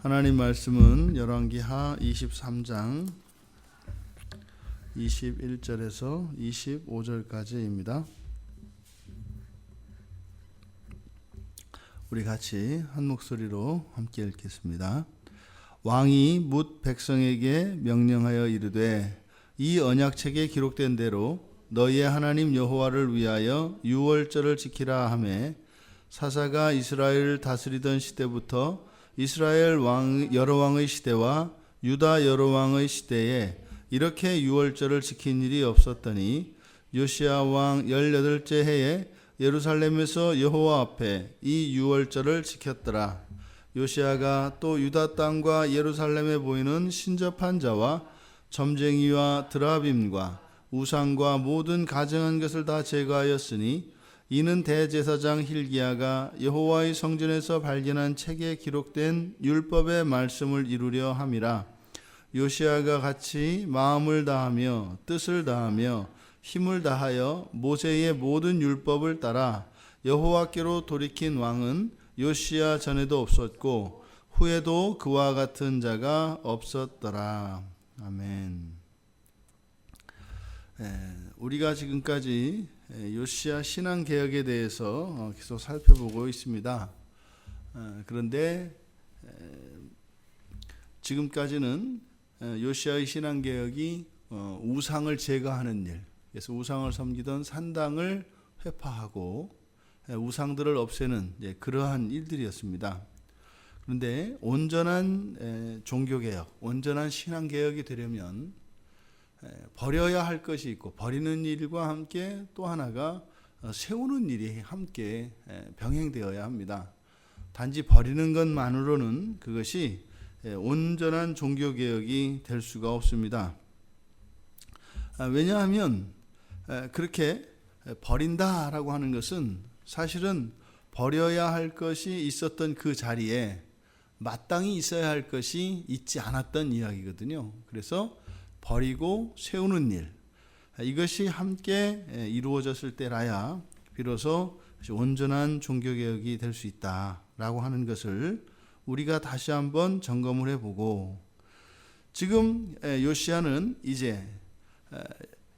하나님 말씀은 열왕기하 23장 21절에서 25절까지입니다. 우리 같이 한 목소리로 함께 읽겠습니다. 왕이 뭇 백성에게 명령하여 이르되 이 언약책에 기록된 대로 너희의 하나님 여호와를 위하여 유월절을 지키라 하매 사사가 이스라엘을 다스리던 시대부터 이스라엘 왕 여러 왕의 시대와 유다 여러 왕의 시대에 이렇게 유월절을 지킨 일이 없었더니 요시아 왕 18째 해에 예루살렘에서 여호와 앞에 이 유월절을 지켰더라. 요시아가 또 유다 땅과 예루살렘에 보이는 신접한 자와 점쟁이와 드라빔과 우상과 모든 가증한 것을 다 제거하였으니 이는 대제사장 힐기야가 여호와의 성전에서 발견한 책에 기록된 율법의 말씀을 이루려 함이라 요시아가 같이 마음을 다하며 뜻을 다하며 힘을 다하여 모세의 모든 율법을 따라 여호와께로 돌이킨 왕은 요시아 전에도 없었고 후에도 그와 같은 자가 없었더라. 아멘. 에, 우리가 지금까지 요시아 신앙 개혁에 대해서 어, 계속 살펴보고 있습니다. 어, 그런데 지금까지는 요시아의 신앙 개혁이 어, 우상을 제거하는 일, 그래서 우상을 섬기던 산당을 회파하고 우상들을 없애는 그러한 일들이었습니다. 그런데 온전한 종교 개혁, 온전한 신앙 개혁이 되려면 버려야 할 것이 있고 버리는 일과 함께 또 하나가 어, 세우는 일이 함께 병행되어야 합니다. 단지 버리는 것만으로는 그것이 온전한 종교 개혁이 될 수가 없습니다. 아, 왜냐하면 그렇게 버린다라고 하는 것은 사실은 버려야 할 것이 있었던 그 자리에 마땅히 있어야 할 것이 있지 않았던 이야기거든요. 그래서 버리고 세우는 일. 이것이 함께 이루어졌을 때라야 비로소 온전한 종교 개혁이 될 수 있다라고 하는 것을 우리가 다시 한번 점검을 해보고 지금 요시아는 이제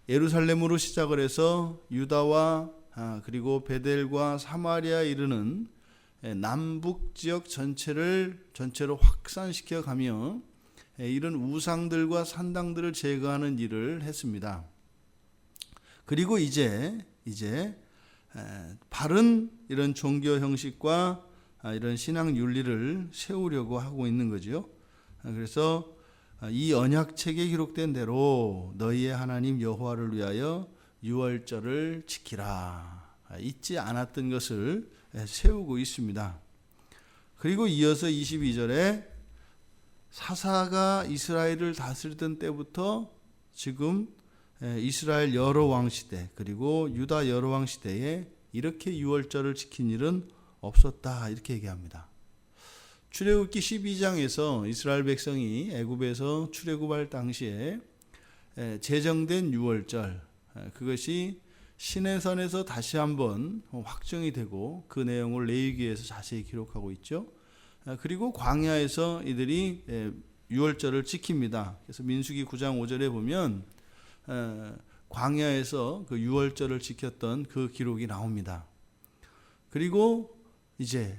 예루살렘으로 시작을 해서 유다와 아, 그리고 베델과 사마리아 이르는 남북 지역 전체를 전체로 확산시켜 가며 이런 우상들과 산당들을 제거하는 일을 했습니다. 그리고 이제 이제 바른 이런 종교 형식과 아, 이런 신앙 윤리를 세우려고 하고 있는 거죠. 아, 그래서 이 언약책에 기록된 대로 너희의 하나님 여호와를 위하여 유월절을 지키라. 아, 잊지 않았던 것을 세우고 있습니다. 그리고 이어서 22절에 사사가 이스라엘을 다스리던 때부터 지금 이스라엘 여러 왕 시대 그리고 유다 여러 왕 시대에 이렇게 유월절을 지킨 일은 없었다 이렇게 얘기합니다. 출애굽기 12장에서 이스라엘 백성이 애굽에서 출애굽할 당시에 제정된 유월절 그것이 시내선에서 다시 한번 확정이 되고 그 내용을 레위기에서 자세히 기록하고 있죠. 그리고 광야에서 이들이 유월절을 지킵니다. 그래서 민수기 9장 5절에 보면 광야에서 그 유월절을 지켰던 그 기록이 나옵니다. 그리고 이제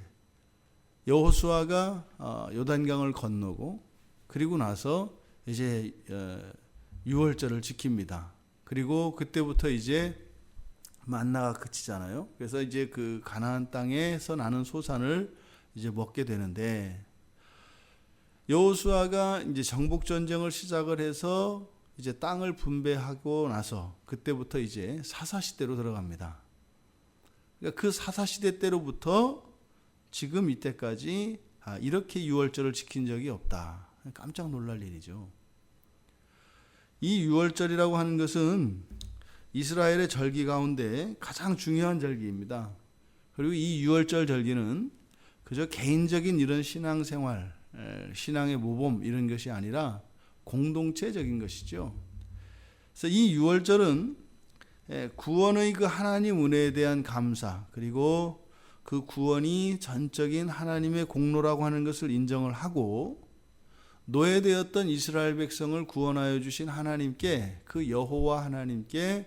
여호수아가 어, 요단강을 건너고 그리고 나서 이제 어, 유월절을 지킵니다. 그리고 그때부터 이제 만나가 그치잖아요. 그래서 이제 그 가나안 땅에서 나는 소산을 이제 먹게 되는데 여호수아가 이제 정복 전쟁을 시작을 해서 이제 땅을 분배하고 나서 그때부터 이제 사사 시대로 들어갑니다. 그러니까 그 사사 시대 때로부터 지금 이때까지 아, 이렇게 유월절을 지킨 적이 없다. 깜짝 놀랄 일이죠. 이 유월절이라고 하는 것은 이스라엘의 절기 가운데 가장 중요한 절기입니다. 그리고 이 유월절 절기는 그저 개인적인 이런 신앙생활, 신앙의 모범 이런 것이 아니라 공동체적인 것이죠. 그래서 이 유월절은 구원의 그 하나님 은혜에 대한 감사 그리고 그그 구원이 전적인 하나님의 공로라고 하는 것을 인정을 하고 노예되었던 이스라엘 백성을 구원하여 주신 하나님께 그 여호와 하나님께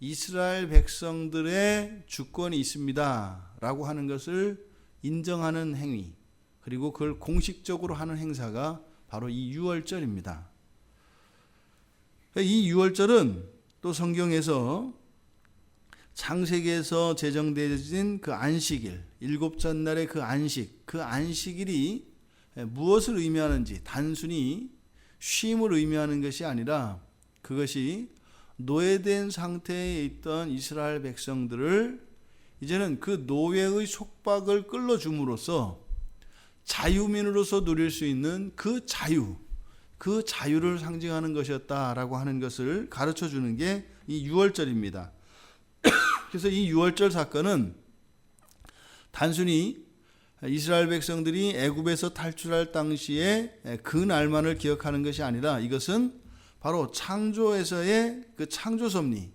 이스라엘 백성들의 주권이 있습니다라고 하는 것을 인정하는 행위 그리고 그걸 공식적으로 하는 행사가 바로 이 유월절입니다. 이 유월절은 또 성경에서 창세기에서 제정되어진 그 안식일, 일곱 전날의 그 안식, 그 안식일이 무엇을 의미하는지 단순히 쉼을 의미하는 것이 아니라 그것이 노예된 상태에 있던 이스라엘 백성들을 이제는 그 노예의 속박을 끌어줌으로써 자유민으로서 누릴 수 있는 그 자유, 그 자유를 상징하는 것이었다라고 하는 것을 가르쳐 주는 게이 유월절입니다. 그래서 이 유월절 사건은 단순히 이스라엘 백성들이 애굽에서 탈출할 당시에 그 날만을 기억하는 것이 아니라 이것은 바로 창조에서의 그 창조 섭리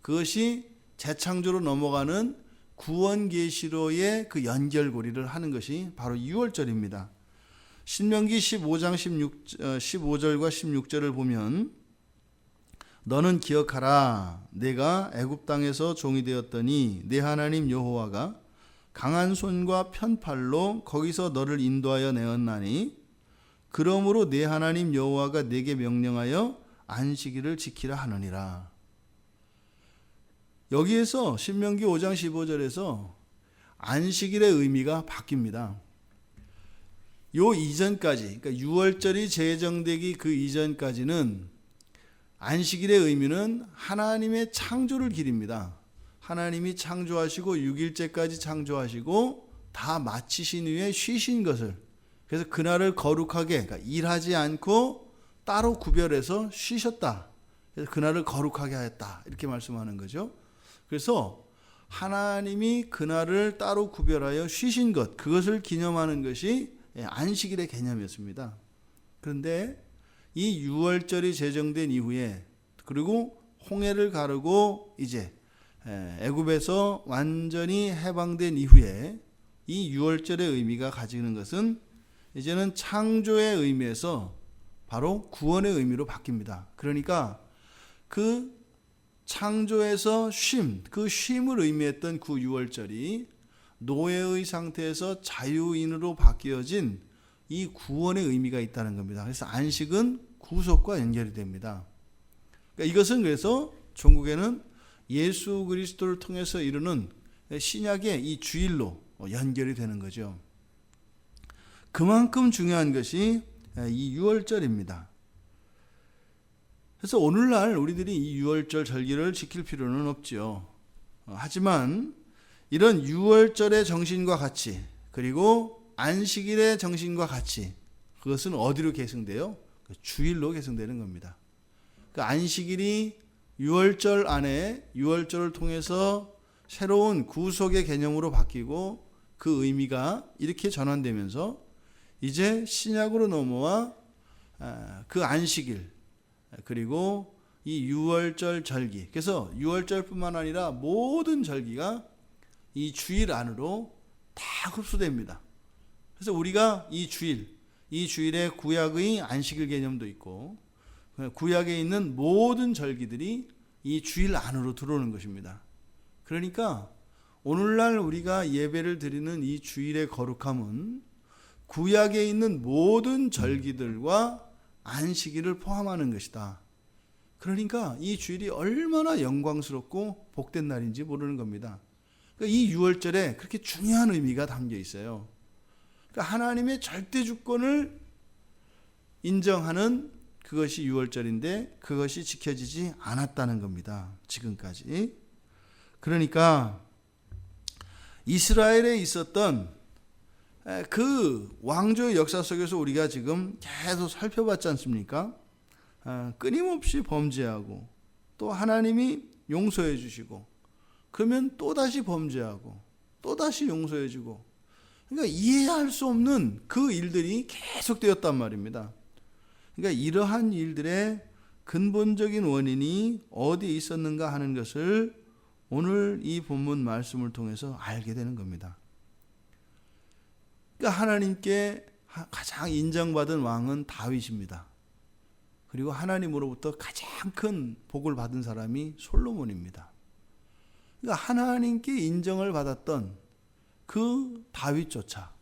그것이 재창조로 넘어가는 구원 계시로의 그 연결고리를 하는 것이 바로 6월절입니다. 신명기 15장 16 15절과 16절을 보면 너는 기억하라 내가 애굽 땅에서 종이 되었더니 내 하나님 여호와가 강한 손과 편팔로 거기서 너를 인도하여 내었나니 그러므로 내 하나님 여호와가 내게 명령하여 안식일을 지키라 하느니라. 여기에서 신명기 5장 15절에서 안식일의 의미가 바뀝니다. 요 이전까지 그러니까 6월절이 제정되기 그 이전까지는 안식일의 의미는 하나님의 창조를 기립니다. 하나님이 창조하시고 6일째까지 창조하시고 다 마치신 후에 쉬신 것을 그래서 그날을 거룩하게 그러니까 일하지 않고 따로 구별해서 쉬셨다. 그래서 그날을 거룩하게 하였다. 이렇게 말씀하는 거죠. 그래서 하나님이 그날을 따로 구별하여 쉬신 것, 그것을 기념하는 것이 안식일의 개념이었습니다. 그런데 이 6월절이 제정된 이후에 그리고 홍해를 가르고 이제 애굽에서 완전히 해방된 이후에 이 6월절의 의미가 가지는 것은 이제는 창조의 의미에서 바로 구원의 의미로 바뀝니다. 그러니까 그 창조에서 쉼, 그 쉼을 의미했던 그 6월절이 노예의 상태에서 자유인으로 바뀌어진 이 구원의 의미가 있다는 겁니다. 그래서 안식은 구속과 연결이 됩니다. 그러니까 이것은 그래서 종국에는 예수 그리스도를 통해서 이루는 신약의 이 주일로 연결이 되는 거죠. 그만큼 중요한 것이 이 6월절입니다. 그래서 오늘날 우리들이 이 6월절 절기를 지킬 필요는 없지요. 하지만 이런 6월절의 정신과 같이 그리고 안식일의 정신과 같이 그것은 어디로 계승돼요? 그 주일로 계승되는 겁니다. 그 안식일이 6월절 안에 6월절을 통해서 새로운 구속의 개념으로 바뀌고 그 의미가 이렇게 전환되면서 이제 신약으로 넘어와 그 안식일 그리고 이 6월절 절기. 그래서 6월절뿐만 아니라 모든 절기가 이 주일 안으로 다 흡수됩니다. 그래서 우리가 이 주일, 이 주일에 구약의 안식일 개념도 있고 구약에 있는 모든 절기들이 이 주일 안으로 들어오는 것입니다. 그러니까 오늘날 우리가 예배를 드리는 이 주일의 거룩함은 구약에 있는 모든 절기들과 안식일을 포함하는 것이다. 그러니까 이 주일이 얼마나 영광스럽고 복된 날인지 모르는 겁니다. 그러니까 이 6월절에 그렇게 중요한 의미가 담겨 있어요. 그러니까 하나님의 절대 주권을 인정하는 그것이 6월절인데 그것이 지켜지지 않았다는 겁니다. 지금까지. 그러니까 이스라엘에 있었던 그 왕조의 역사 속에서 우리가 지금 계속 살펴봤지 않습니까? 끊임없이 범죄하고 또 하나님이 용서해 주시고 그러면 또 다시 범죄하고 또 다시 용서해 주고 그러니까 이해할 수 없는 그 일들이 계속되었단 말입니다. 그러니까 이러한 일들의 근본적인 원인이 어디에 있었는가 하는 것을 오늘 이 본문 말씀을 통해서 알게 되는 겁니다. 그러니까 하나님께 하- 가장 인정받은 왕은 다윗입니다. 그리고 하나님으로부터 가장 큰 복을 받은 사람이 솔로몬입니다. 그러니까 하나님께 인정을 받았던 그 다윗조차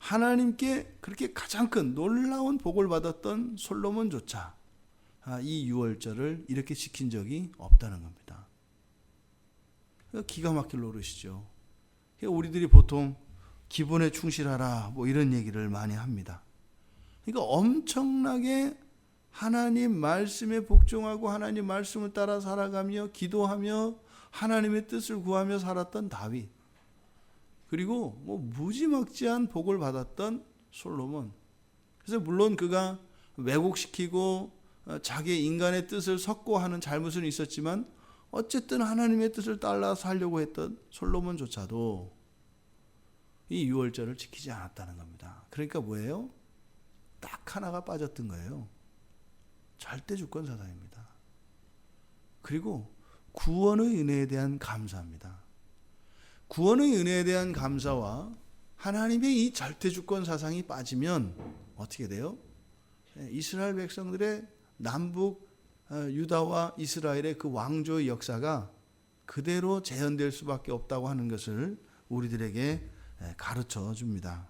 하나님께 그렇게 가장 큰 놀라운 복을 받았던 솔로몬조차 아, 이 유월절을 이렇게 지킨 적이 없다는 겁니다. 그러니까 기가 막힐 노릇이죠. 그러니까 우리들이 보통 기본에 충실하라 뭐 이런 얘기를 많이 합니다. 그러니까 엄청나게 하나님 말씀에 복종하고 하나님 말씀을 따라 살아가며 기도하며 하나님의 뜻을 구하며 살았던 다윗. 그리고 뭐 무지막지한 복을 받았던 솔로몬. 그래서 물론 그가 왜곡시키고 어, 자기 인간의 뜻을 석고하는 잘못은 있었지만 어쨌든 하나님의 뜻을 따라 살려고 했던 솔로몬조차도 이 유월절을 지키지 않았다는 겁니다. 그러니까 뭐예요? 딱 하나가 빠졌던 거예요. 절대 주권 사상입니다. 그리고 구원의 은혜에 대한 감사입니다. 구원의 은혜에 대한 감사와 하나님의 이 절대 주권 사상이 빠지면 어떻게 돼요? 예, 이스라엘 백성들의 남북 어, 유다와 이스라엘의 그 왕조의 역사가 그대로 재현될 수밖에 없다고 하는 것을 우리들에게 예, 가르쳐 줍니다.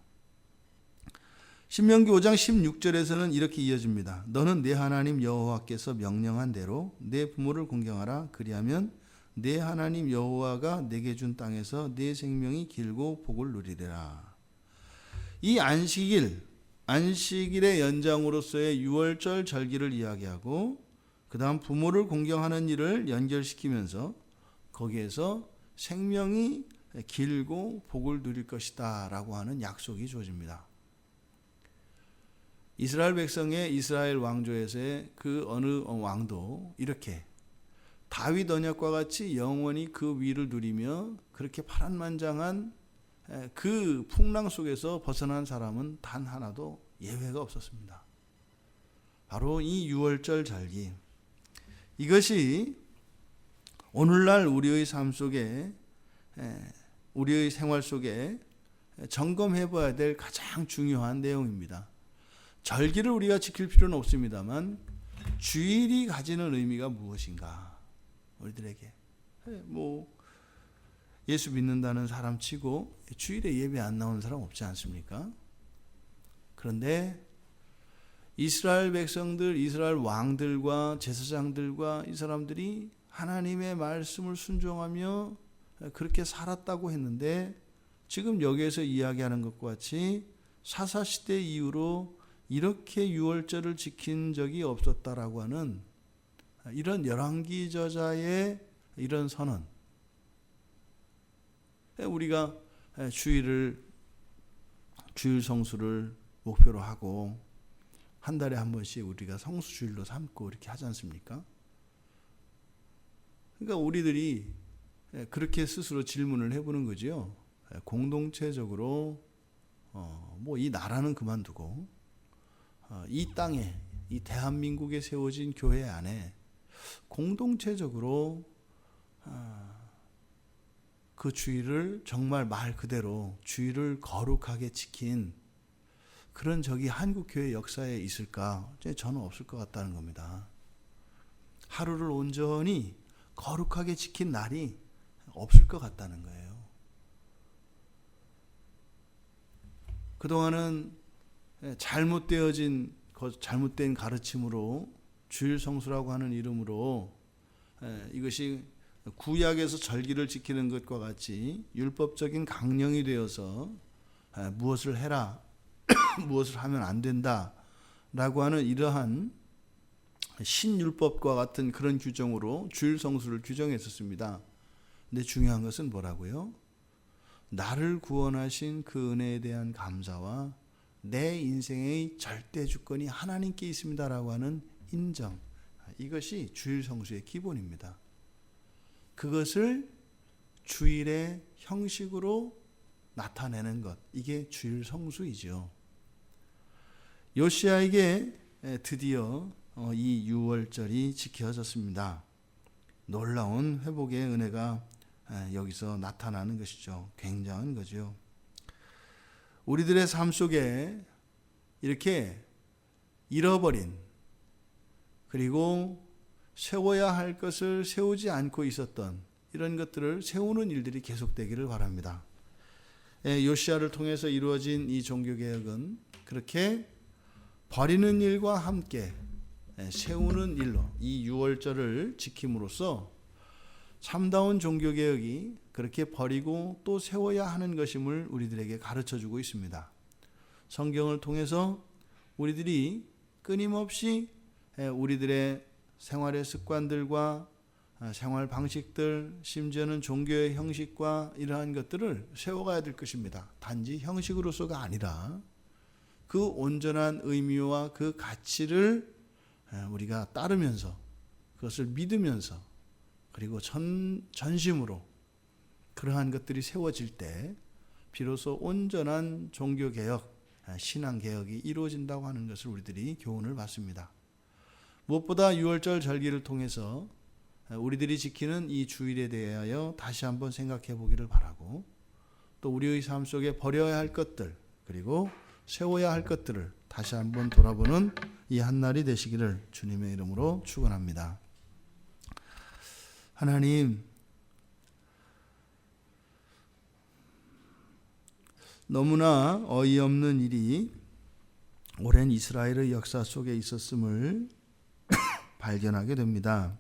신명기 5장 16절에서는 이렇게 이어집니다. 너는 내 하나님 여호와께서 명령한 대로 내 부모를 공경하라. 그리하면 내 하나님 여호와가 내게 준 땅에서 내 생명이 길고 복을 누리리라. 이 안식일, 안식일의 연장으로서의 유월절 절기를 이야기하고 그다음 부모를 공경하는 일을 연결시키면서 거기에서 생명이 길고 복을 누릴 것이다 라고 하는 약속이 주어집니다. 이스라엘 백성의 이스라엘 왕조에서의 그 어느 왕도 이렇게 다윗 언약과 같이 영원히 그 위를 누리며 그렇게 파란만장한 그 풍랑 속에서 벗어난 사람은 단 하나도 예외가 없었습니다. 바로 이 유월절 절기. 이것이 오늘날 우리의 삶 속에 우리의 생활 속에 점검해 봐야 될 가장 중요한 내용입니다. 절기를 우리가 지킬 필요는 없습니다만 주일이 가지는 의미가 무엇인가 우리들에게 뭐 예수 믿는다는 사람 치고 주일에 예배 안 나오는 사람 없지 않습니까? 그런데 이스라엘 백성들, 이스라엘 왕들과 제사장들과 이 사람들이 하나님의 말씀을 순종하며 그렇게 살았다고 했는데 지금 여기에서 이야기하는 것과 같이 사사시대 이후로 이렇게 유월절을 지킨 적이 없었다라고 하는 이런 열왕기 저자의 이런 선언. 우리가 주일을 주일 성수를 목표로 하고 한 달에 한 번씩 우리가 성수 주일로 삼고 이렇게 하지 않습니까? 그러니까 우리들이 그렇게 스스로 질문을 해보는 거죠. 공동체적으로 어, 뭐 이 나라는 그만두고 어, 이 땅에 이 대한민국에 세워진 교회 안에 공동체적으로 어, 그 주의를 정말 말 그대로 주의를 거룩하게 지킨 그런 적이 한국 교회 역사에 있을까? 저는 없을 것 같다는 겁니다. 하루를 온전히 거룩하게 지킨 날이 없을 것 같다는 거예요. 그동안은 잘못되어진 잘못된 가르침으로 주일 성수라고 하는 이름으로 이것이 구약에서 절기를 지키는 것과 같이 율법적인 강령이 되어서 무엇을 해라 무엇을 하면 안 된다라고 하는 이러한 신율법과 같은 그런 규정으로 주일 성수를 규정했었습니다. 근데 중요한 것은 뭐라고요? 나를 구원하신 그 은혜에 대한 감사와 내 인생의 절대 주권이 하나님께 있습니다라고 하는 인정. 이것이 주일 성수의 기본입니다. 그것을 주일의 형식으로 나타내는 것. 이게 주일 성수이죠. 요시아에게 드디어 어, 이 6월절이 지켜졌습니다. 놀라운 회복의 은혜가 여기서 나타나는 것이죠. 굉장한 거죠. 우리들의 삶 속에 이렇게 잃어버린 그리고 세워야 할 것을 세우지 않고 있었던 이런 것들을 세우는 일들이 계속되기를 바랍니다. 예, 요시아를 통해서 이루어진 이 종교 개혁은 그렇게 버리는 일과 함께 예, 세우는 일로 이 유월절을 지킴으로써 참다운 종교 개혁이 그렇게 버리고 또 세워야 하는 것임을 우리들에게 가르쳐 주고 있습니다. 성경을 통해서 우리들이 끊임없이 예, 우리들의 생활의 습관들과 아, 생활 방식들, 심지어는 종교의 형식과 이러한 것들을 세워가야 될 것입니다. 단지 형식으로서가 아니라 그 온전한 의미와 그 가치를 예, 우리가 따르면서 그것을 믿으면서 그리고 전, 전심으로 그러한 것들이 세워질 때 비로소 온전한 종교 개혁, 아, 신앙 개혁이 이루어진다고 하는 것을 우리들이 교훈을 받습니다. 무엇보다 6월절 절기를 통해서 우리들이 지키는 이 주일에 대하여 다시 한번 생각해 보기를 바라고 또 우리의 삶 속에 버려야 할 것들 그리고 세워야 할 것들을 다시 한번 돌아보는 이 한날이 되시기를 주님의 이름으로 축원합니다. 하나님 너무나 어이없는 일이 오랜 이스라엘의 역사 속에 있었음을 발견하게 됩니다.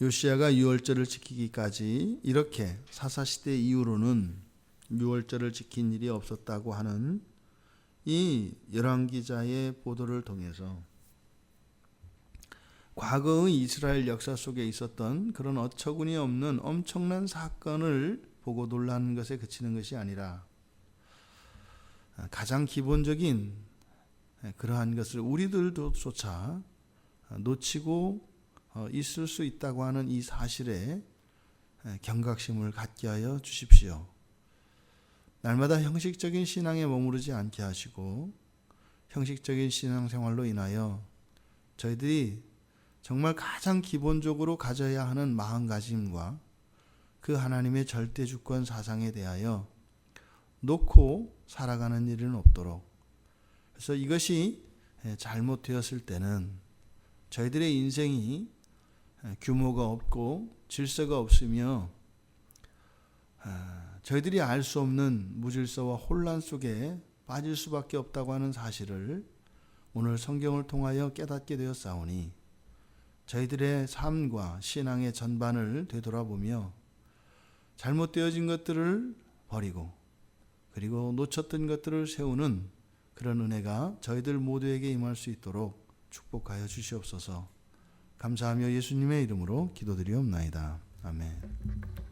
요시아가 유월절을 지키기까지 이렇게 사사 시대 이후로는 유월절을 지킨 일이 없었다고 하는 이 열왕기자의 보도를 통해서 과거의 이스라엘 역사 속에 있었던 그런 어처구니 없는 엄청난 사건을 보고 놀라는 것에 그치는 것이 아니라 가장 기본적인 그러한 것을 우리들도조차 놓치고 있을 수 있다고 하는 이 사실에 경각심을 갖게 하여 주십시오. 날마다 형식적인 신앙에 머무르지 않게 하시고 형식적인 신앙 생활로 인하여 저희들이 정말 가장 기본적으로 가져야 하는 마음가짐과 그 하나님의 절대 주권 사상에 대하여 놓고 살아가는 일은 없도록. 그래서 이것이 잘못되었을 때는 저희들의 인생이 규모가 없고 질서가 없으며 저희들이 알 수 없는 무질서와 혼란 속에 빠질 수밖에 없다고 하는 사실을 오늘 성경을 통하여 깨닫게 되었사오니 저희들의 삶과 신앙의 전반을 되돌아보며 잘못되어진 것들을 버리고 그리고 놓쳤던 것들을 세우는 그런 은혜가 저희들 모두에게 임할 수 있도록 축복하여 주시옵소서. 감사하며 예수님의 이름으로 기도드리옵나이다. 아멘.